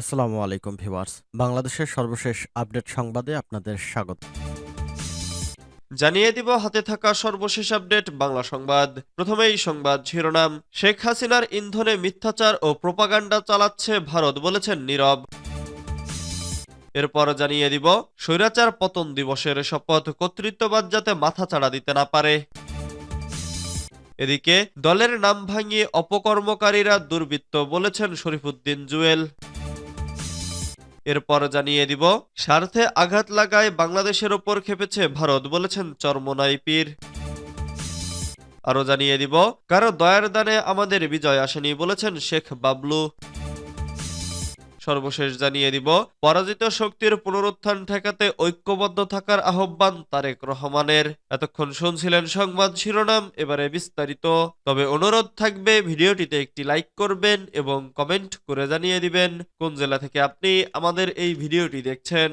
আসসালামু আলাইকুম ভিউয়ার্স। বাংলাদেশের সর্বশেষ আপডেট সংবাদে আপনাদের স্বাগত। জানিয়ে দিব হাতে থাকা সর্বশেষ আপডেট বাংলা সংবাদ। প্রথমেই সংবাদ শিরোনাম, শেখ হাসিনার ইন্ধনে মিথ্যাচার ও প্রপাগান্ডা চালাচ্ছে ভারত বলেছেন নীরব। এরপর জানিয়ে দিব, স্বৈরাচার পতন দিবসের শপথ কর্তৃত্ববাদ যাতে মাথা চাড়া দিতে না পারে। এদিকে, দলের নাম ভাঙিয়ে অপকর্মকারীরা দুর্বৃত্ত বলেছেন শরীফুদ্দিন জুয়েল। এরপর জানিয়ে দিব, স্বার্থে আঘাত লাগায় বাংলাদেশের ওপর খেপেছে ভারত, বলেছেন চরমনাই পীর। আরও জানিয়ে দিব, কারও দয়ার দানে আমাদের বিজয় আসেনি, বলেছেন শেখ বাবলু। সর্বশেষ জানিয়ে দিব। পরাজিত শক্তির পুনরুত্থান ঠেকাতে ঐক্যবদ্ধ থাকার আহ্বান তারেক রহমানের। এতক্ষণ শুনছিলেন সংবাদ শিরোনাম, এবারে বিস্তারিত। তবে অনুরোধ থাকবে, ভিডিওটিতে একটি লাইক করবেন এবং কমেন্ট করে জানিয়ে দিবেন, কোন জেলা থেকে আপনি আমাদের এই ভিডিওটি দেখছেন।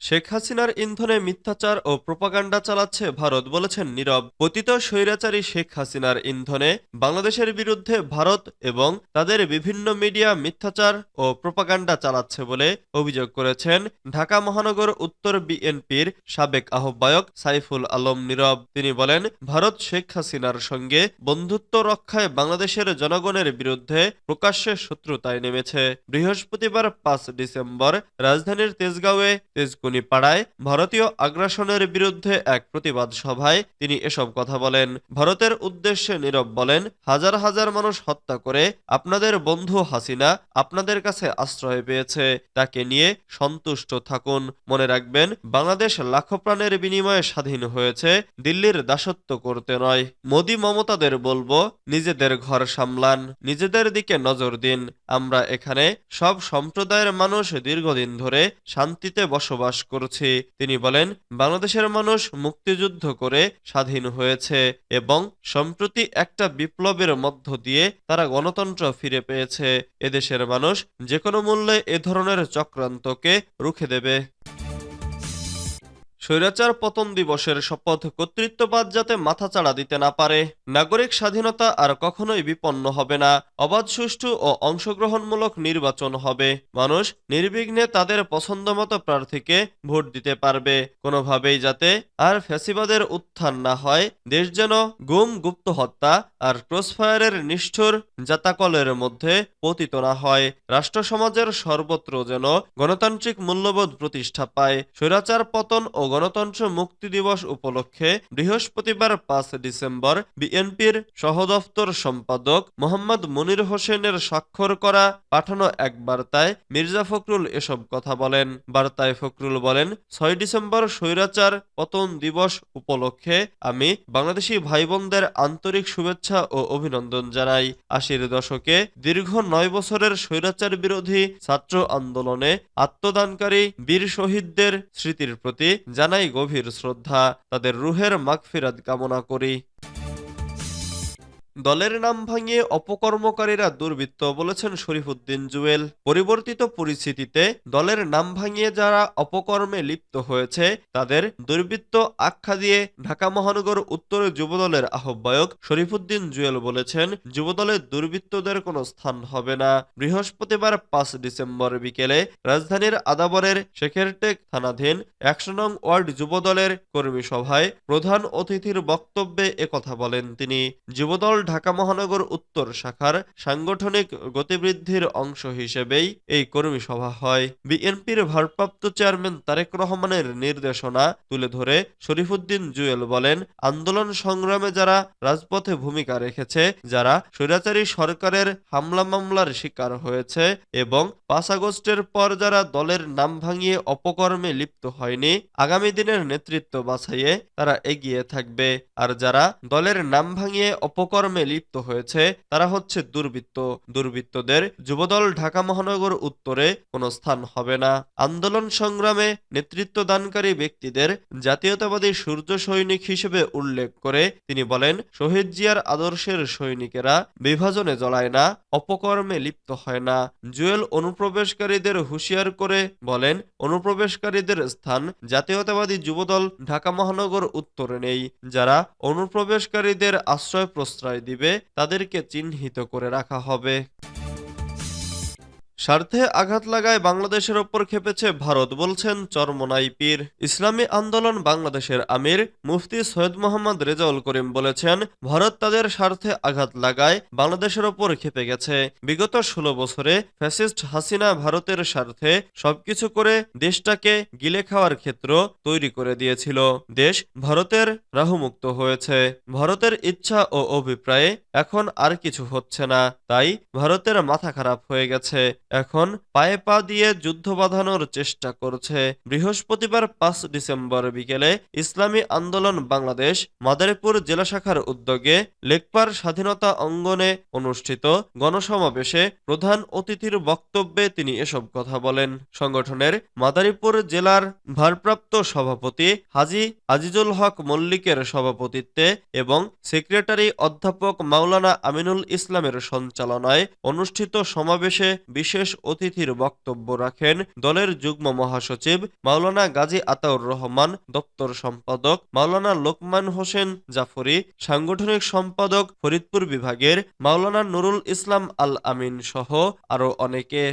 শেখ হাসিনার ইন্ধনে মিথ্যাচার ও প্রপাগান্ডা চালাচ্ছে ভারত বলেছেন নীরব। পতিত স্বৈরাচারী শেখ হাসিনার ইন্ধনে বাংলাদেশের বিরুদ্ধে ভারত এবং তাদের বিভিন্ন মিডিয়া মিথ্যাচার ও প্রপাগান্ডা চালাচ্ছে বলে অভিযোগ করেছেন ঢাকা মহানগর উত্তর বিএনপির সাবেক আহ্বায়ক সাইফুল আলম নীরব। তিনি বলেন, ভারত শেখ হাসিনার সঙ্গে বন্ধুত্ব রক্ষায় বাংলাদেশের জনগণের বিরুদ্ধে প্রকাশ্যে শত্রুতায় নেমেছে। বৃহস্পতিবার পাঁচ ডিসেম্বর রাজধানীর তেজগাঁওয়ে তেজকুনি পাড়ায় ভারতীয় আগ্রাসনের বিরুদ্ধে এক প্রতিবাদ সভায় তিনি এসব কথা বলেন। ভারতের উদ্দেশ্যে নীরব বলেন, হাজার হাজার মানুষ হত্যা করে আপনাদের বন্ধু হাসিনা আপনাদের কাছে আশ্রয় পেয়েছে, তাকে নিয়ে সন্তুষ্ট থাকুন। মনে রাখবেন, বাংলাদেশ লাখো প্রাণের বিনিময়ে স্বাধীন হয়েছে, দিল্লির দাসত্ব করতে নয়। মোদি মমতাদের বলব, নিজেদের ঘর সামলান, নিজেদের দিকে নজর দিন। আমরা এখানে সব সম্প্রদায়ের মানুষ দীর্ঘদিন ধরে শান্তিতে বসবাস করছি। তিনি বলেন, বাংলাদেশের মানুষ মুক্তিযুদ্ধ করে স্বাধীন হয়েছে এবং সম্প্রতি একটা বিপ্লবের মধ্য দিয়ে তারা গণতন্ত্র ফিরে পেয়েছে। এদেশের মানুষ যে কোনো মূল্যে এ ধরনের চক্রান্তকে রুখে দেবে। স্বৈরাচার পতন দিবসের শপথ কর্তৃত্ববাদ যাতে মাথাচাড়া দিতে না পারে, নাগরিক স্বাধীনতা আর কখনোই বিপন্ন হবে না, অবাধ সুষ্ঠু ও অংশগ্রহণমূলক নির্বাচন হবে। মানুষ নির্বিঘ্নে তাদের পছন্দমতো প্রার্থীকে ভোট দিতে পারবে, কোনোভাবেই যাতে আর ফ্যাসিবাদের উত্থান না হয়, দেশ যেন গুম গুপ্ত হত্যা আর ক্রসফায়ারের নিষ্ঠুর জাতাকলের মধ্যে পতিত না হয়। রাষ্ট্র সমাজের সর্বত্র যেন গণতান্ত্রিক মূল্যবোধ প্রতিষ্ঠা পায়। স্বৈরাচার পতন ও গণতন্ত্র মুক্তি দিবস উপলক্ষে বৃহস্পতিবার পাঁচ ডিসেম্বর বিএনপির সহদফতর সম্পাদক মোহাম্মদ মনির হোসেনের স্বাক্ষর করা, পাঠানো এক বার্তায় মির্জা ফখরুল এসব কথা বলেন। বার্তায় ফখরুল বলেন, ছয় ডিসেম্বর স্বৈরাচার পতন দিবস উপলক্ষে আমি বাংলাদেশি ভাই বোনদের আন্তরিক শুভেচ্ছা ও অভিনন্দন জানাই আশির দশকে। দীর্ঘ নয় বছরের স্বৈরাচার বিরোধী ছাত্র আন্দোলনে আত্মদানকারী বীর শহীদদের স্মৃতির প্রতি জানাই গভীর শ্রদ্ধা। তাদের রুহের মাগফিরাত কামনা করি। দলের নাম ভাঙিয়ে অপকর্মকারীরা দুর্বৃত্ত বলেছেন শরীফুদ্দিন জুয়েল। পরিবর্তিত পরিস্থিতিতে দলের নাম ভাঙিয়ে যারা অপকর্মে লিপ্ত হয়েছে, তাদের দুর্বৃত্ত আখ্যা দিয়ে ঢাকা মহানগর উত্তর যুবদলের আহ্বায়ক শরীফুদ্দিন জুয়েল বলেছেন, যুবদলের দুর্বৃত্তদের কোনো স্থান হবে না। বৃহস্পতিবার পাঁচ ডিসেম্বর বিকেলে রাজধানীর আদাবরের শেখেরটেক থানাধীন একশো নং ওয়ার্ড যুবদলের কর্মী সভায় প্রধান অতিথির বক্তব্যে একথা বলেন তিনি। যুবদল ঢাকা মহানগর উত্তর শাখার সাংগঠনিক গতিবৃদ্ধির অংশ হিসেবেই এই কর্মী সভা হয়। বিএনপির ভারপ্রাপ্ত চেয়ারম্যান তারেক রহমানের নির্দেশনা তুলে ধরে শরীফুদ্দিন জুয়েল বলেন, আন্দোলন সংগ্রামে যারা রাজপথে ভূমিকা রেখেছে, যারা স্বৈরাচারী সরকারের হামলা মামলার শিকার হয়েছে এবং পাঁচ আগস্টের পর যারা দলের নাম ভাঙিয়ে অপকর্মে লিপ্ত হয়নি, আগামী দিনের নেতৃত্ব বাছাইয়ে তারা এগিয়ে থাকবে। আর যারা দলের নাম ভাঙিয়ে অপকর্মে লিপ্ত হয়েছে, তারা হচ্ছে দুর্বৃত্ত। দুর্বৃত্তদের যুবদল ঢাকা মহানগর উত্তরে কোনো স্থান হবে না। আন্দোলন সংগ্রামে নেতৃত্ব দানকারী ব্যক্তিদের জাতীয়তাবাদী সূর্য সৈনিক হিসেবে উল্লেখ করে তিনি বলেন, শহীদ জিয়ার আদর্শের সৈনিকেরা বিভাজনে জড়ায় না, অপকর্মে লিপ্ত হয় না। জুয়েল অনুপ্রবেশকারীদের হুঁশিয়ার করে বলেন, অনুপ্রবেশকারীদের স্থান জাতীয়তাবাদী যুবদল ঢাকা মহানগর উত্তরে নেই। যারা অনুপ্রবেশকারীদের আশ্রয় প্রশ্রয় দিবে তাদেরকে চিহ্নিত করে রাখা হবে। স্বার্থে আঘাত লাগায় বাংলাদেশের ওপর খেপেছে ভারত, বলছেন চরমনাই পীর। ইসলামী আন্দোলন বাংলাদেশের আমির মুফতি সৈয়দ মোহাম্মদ রেজাউল করিম বলেছেন, ভারত তাদের স্বার্থে আঘাত লাগায় বাংলাদেশের ওপর খেপে গেছে। বিগত ষোলো বছরে ফ্যাসিস্ট হাসিনা ভারতের স্বার্থে সবকিছু করে দেশটাকে গিলে খাওয়ার ক্ষেত্র তৈরি করে দিয়েছিল। দেশ ভারতের রাহুমুক্ত হয়েছে। ভারতের ইচ্ছা ও অভিপ্রায়ে এখন আর কিছু হচ্ছে না, তাই ভারতের মাথা খারাপ হয়ে গেছে। এখন পায়ে পা দিয়ে যুদ্ধ বাঁধানোর চেষ্টা করছে। বৃহস্পতিবার পাঁচ ডিসেম্বর বিকেলে ইসলামী আন্দোলন বাংলাদেশ মাদারীপুর জেলা শাখার উদ্যোগে লেকপার স্বাধীনতা অঙ্গনে অনুষ্ঠিত গণসমাবেশে প্রধান অতিথির বক্তব্যে তিনি এসব কথা বলেন। সংগঠনের মাদারীপুর জেলার ভারপ্রাপ্ত সভাপতি হাজি আজিজুল হক মল্লিকের সভাপতিত্বে এবং সেক্রেটারি অধ্যাপক মাওলানা আমিনুল ইসলামের সঞ্চালনায় অনুষ্ঠিত সমাবেশে বিশেষ অতিথির বক্তব্য রাখেন দলের যুগ্ম মহাসচিব মাওলানা গাজী আতাউর রহমান, দপ্তর সম্পাদক মাওলানা লোকমান হোসেন জাফরি, সাংগঠনিক সম্পাদক ফরিদপুর বিভাগের মাওলানা নুরুল ইসলাম আল আমিন সহ আরও অনেকে।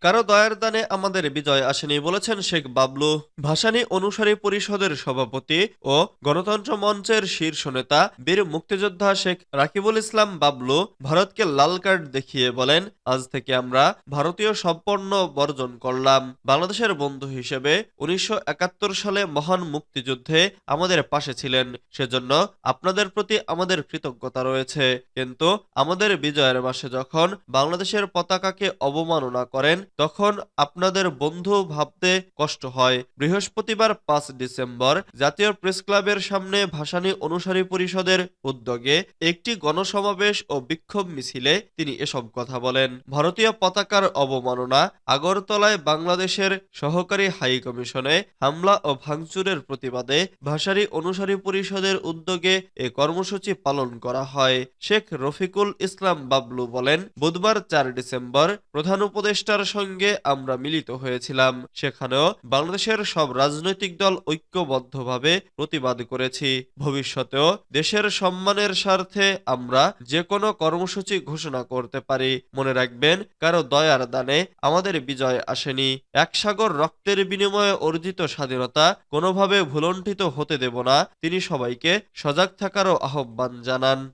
কারও দয়ার দানে আমাদের বিজয় আসেনি বলেছেন শেখ বাবলু। ভাসানী অনুসারী পরিষদের সভাপতি ও গণতন্ত্র মঞ্চের শীর্ষ নেতা বীর মুক্তিযোদ্ধা শেখ রাকিবুল ইসলাম বাবলু ভারতকে লাল কার্ড দেখিয়ে বলেন, আজ থেকে আমরা ভারতীয় সম্পন্ন বর্জন করলাম। বাংলাদেশের বন্ধু হিসেবে উনিশশো একাত্তর সালে মহান মুক্তিযুদ্ধে আমাদের পাশে ছিলেন। সেজন্য আপনাদের প্রতি আমাদের কৃতজ্ঞতা রয়েছে। কিন্তু আমাদের বিজয়ের মাসে যখন বাংলাদেশের পতাকাকে অবমাননা করেন তখন আপনাদের বন্ধু ভাবতে কষ্ট হয়। বৃহস্পতিবার পাঁচ ডিসেম্বর জাতীয় প্রেস ক্লাবের সামনে ভাসানী অনুসারী পরিষদের উদ্যোগে একটি গণসমাবেশ ও বিক্ষোভ মিছিলে তিনি এসব কথা বলেন। ভারতীয় পতাকার অবমাননা আগরতলায় বাংলাদেশের সহকারী হাই কমিশনে হামলা ও ভাঙচুরের প্রতিবাদে ভাসানী অনুসারী পরিষদের উদ্যোগে এ কর্মসূচি পালন করা হয়। শেখ রফিকুল ইসলাম বাবলু বলেন, বুধবার চার ডিসেম্বর প্রধান উপদেষ্টার সঙ্গে আমরা মিলিত হয়েছিলাম। সেখানেও বাংলাদেশের সব রাজনৈতিক দল ঐক্যবদ্ধভাবে প্রতিবাদ করেছি। ভবিষ্যতেও দেশের সম্মানের স্বার্থে আমরা যে কোনো কর্মসূচি ঘোষণা করতে পারি। মনে রাখবেন, কারও দয়ার দানে আমাদের বিজয় আসেনি। এক সাগর রক্তের বিনিময়ে অর্জিত স্বাধীনতা কোনোভাবে ভুলণ্ঠিত হতে দেব না। তিনি সবাইকে সজাগ থাকারও আহ্বান জানান।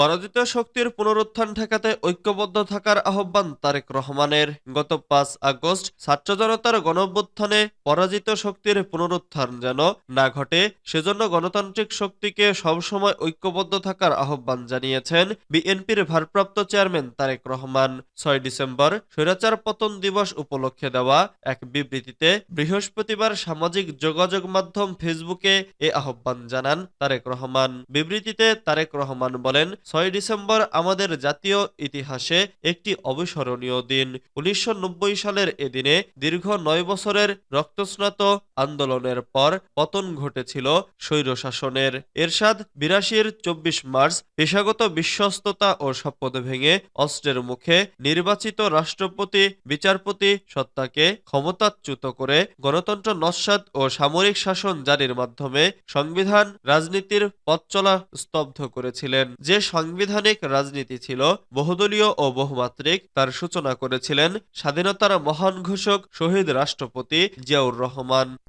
পরাজিত শক্তির পুনরুত্থান ঠেকাতে ঐক্যবদ্ধ থাকার আহ্বান তারেক রহমানের। গত পাঁচ আগস্ট ছাত্র জনতার গণঅভ্যুত্থানে পরাজিত শক্তির পুনরুত্থান যেন না ঘটে, সেজন্য গণতান্ত্রিক শক্তিকে সবসময় ঐক্যবদ্ধ থাকার আহ্বান জানিয়েছেন বিএনপির ভারপ্রাপ্ত চেয়ারম্যান তারেক রহমান। ছয় ডিসেম্বর স্বৈরাচার পতন দিবস উপলক্ষে দেওয়া এক বিবৃতিতে বৃহস্পতিবার সামাজিক যোগাযোগ মাধ্যম ফেসবুকে এ আহ্বান জানান তারেক রহমান। বিবৃতিতে তারেক রহমান বলেন ছয় ডিসেম্বর আমাদের জাতীয় ইতিহাসে একটি অবিস্মরণীয় দিন। উনিশশো সালের এদিনে দীর্ঘ নয় বছরের রক্তস্নাত আন্দোলনের পর পতন ঘটেছিল স্বৈরশাসনের। এরশাদ বিরাশির চব্বিশ মার্চ পেশাগত বিশ্বস্ততা ও শপথ ভেঙে অস্ত্রের মুখে নির্বাচিত রাষ্ট্রপতি, বিচারপতি সত্তাকে ক্ষমতাচ্যুত করে গণতন্ত্র নস্বাত ও সামরিক শাসন জারির মাধ্যমে সংবিধান রাজনীতির পথ চলা স্তব্ধ করেছিলেন। যে সাংবিধানিক রাজনীতি ছিল বহুদলীয় ও বহুমাত্রিক। তার সূচনা করেছিলেন স্বাধীনতার মহান ঘোষক শহীদ রাষ্ট্রপতি জিয়াউর রহমান।